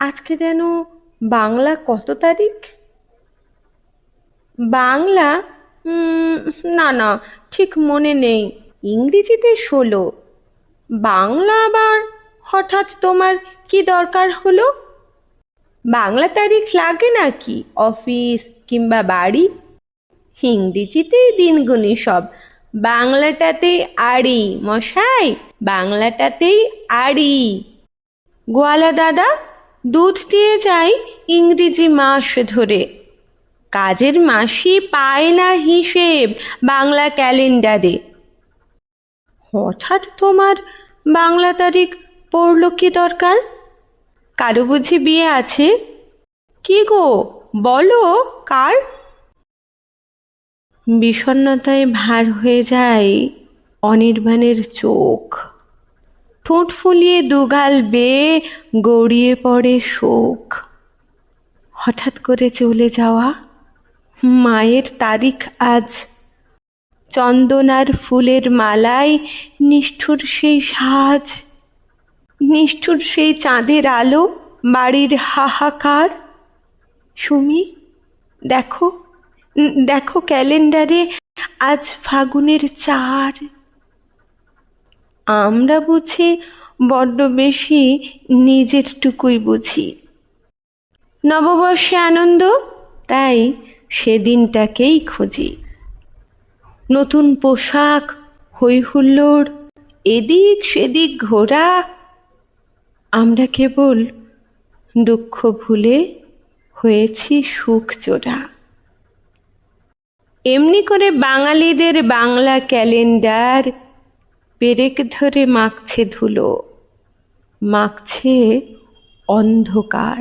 আজকে যেন বাংলা কত তারিখ? বাংলা না না, ঠিক মনে নেই। ইংরেজিতে ষোলো। বাংলা আবার হঠাৎ তোমার কি দরকার হলো? বাংলা তারিখ লাগে নাকি? অফিস কিংবা বাড়ি? ইংরেজিতেই দিনগুনি সব। বাংলাটাতেই আড়ি, মশাই। বাংলাটাতেই আড়ি। গোয়ালা দাদা দুধ দিয়ে যাই ইংরেজি মাস ধরে। কাজের মাসি পায় না হিসেব বাংলা ক্যালেন্ডারে। হঠাৎ তোমার বাংলা তারিখ পড়ল কি দরকার? কারও বুঝি বিয়ে আছে? কি গো, বলো, কার? বিষণ্ণতায় ভার হয়ে যায় অনির্বাণের চোখ। ঠোঁট ফুলিয়ে দুগাল বেয়ে গড়িয়ে পড়ে শোক। হঠাৎ করে চলে যাওয়া মায়ের তারিখ আজ। চন্দনার ফুলের মালায় নিষ্ঠুর সেই সাজ। নিষ্ঠুর সেই চাঁদের আলো বাড়ির হাহাকার। সুমি, দেখো দেখো ক্যালেন্ডারে আজ ফাগুনের চার আমরা বুঝি, বড্ড বেশি নিজের টুকুই বুঝি। নববর্ষে আনন্দ, তাই সেদিনটাকেই খুঁজি। নতুন পোশাক হই হুল্লোড় এদিক সেদিক ঘোরা। আমরা কেবল দুঃখ ভুলে হয়েছি সুখ চোরা এমনি করে বাঙালিদের বাংলা ক্যালেন্ডার পেরেক ধরে মাখছে ধুলো মাখছে অন্ধকার।